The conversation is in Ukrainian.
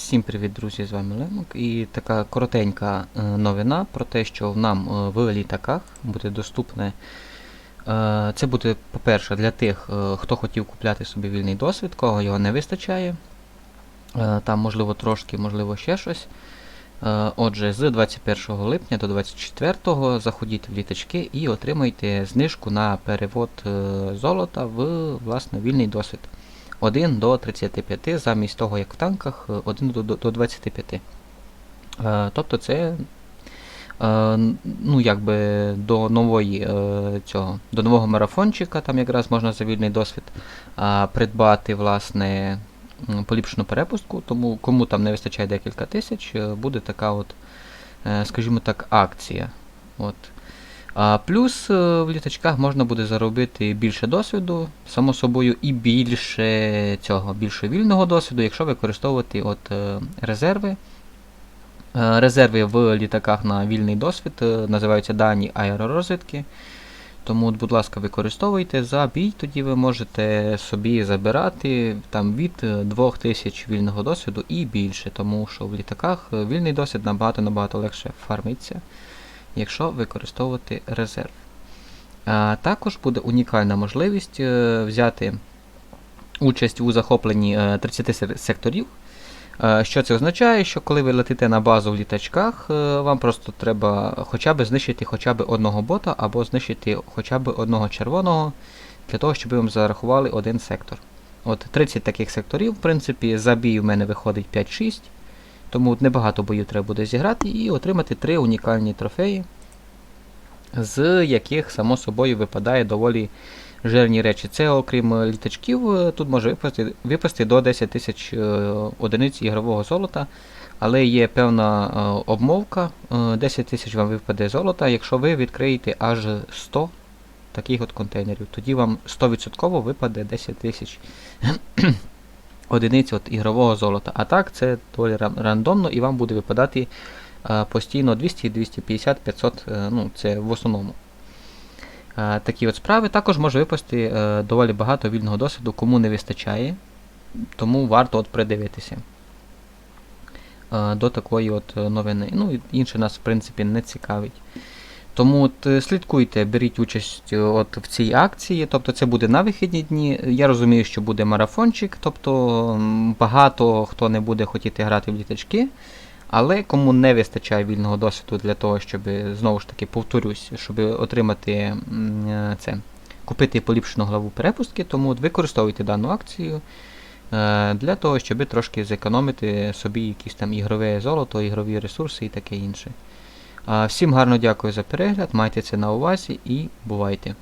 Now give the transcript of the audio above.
Всім привіт, друзі! З вами Лемок. І така коротенька е, новина про те, що нам е, в літаках буде доступне. е, Це буде, по-перше, для тих, хто хотів купляти собі вільний досвід, кого його не вистачає. Там, можливо, трошки, можливо, ще щось. Отже, з 21 липня до 24 заходіть в літачки і отримайте знижку на перевод золота в власне вільний досвід. 1 до 35, замість того, як в танках, е, 1 до, до, до 25. Е, тобто це е, ну, якби до нової е, цього, до нового марафончика, там якраз можна за вільний досвід е, придбати власне поліпшену перепустку, тому кому там не вистачає декілька тисяч, е, буде така от, е, скажімо так, акція. От. А плюс е, в літачках можна буде заробити більше досвіду, само собою, і більше цього, більше вільного досвіду, якщо використовувати от, е, резерви. Е, Резерви в літаках на вільний досвід називаються дані аеророзвідки. Тому, будь ласка, використовуйте за бій, тоді ви можете собі забирати там, від е, 2000 вільного досвіду і більше, тому що в літаках вільний досвід набагато-набагато легше фармиться якщо використовувати резерв. Також буде унікальна можливість е, взяти участь у захопленні е, 30 секторів. Е, Що це означає? Що коли ви летите на базу в літачках, е, вам просто треба хоча б знищити хоча б одного бота або знищити хоча б одного червоного, для того, щоб вам зарахували один сектор. От 30 таких секторів, в принципі, за бій у мене виходить 5-6. Тому небагато боїв треба буде зіграти і отримати три унікальні трофеї, з яких, само собою, випадає доволі жирні речі. Це, окрім е, літачків, е, тут може випасти, випасти до 10 тисяч е, одиниць ігрового золота. Але є певна обмовка. е, 10 тисяч вам випаде золота, якщо ви відкриєте аж 100 таких от контейнерів. Тоді вам 100% випаде 10 тисяч одиниць от ігрового золота. А так це доволі рандомно і вам буде випадати е, постійно 200, 250, 500, е, ну це в основному. Е, такі от справи. Також може випасти е, доволі багато вільного досвіду, кому не вистачає, тому варто от придивитися до такої от новини. Ну, інше нас, в принципі, не цікавить. Тому от, е, слідкуйте, беріть участь е, от в цій акції, тобто це буде на вихідні дні. Я розумію, що буде марафончик, тобто багато хто не буде хотіти грати в літачки. Але кому не вистачає вільного досвіду для того, щоб знову ж таки повторюсь, щоб отримати е, це, купити поліпшену главу перепустки, тому от використовуйте дану акцію е, для того, щоб трошки зекономити собі якісь там ігрове золото, ігрові ресурси і таке інше. Всім гарно дякую за перегляд, майте це на увазі і бувайте!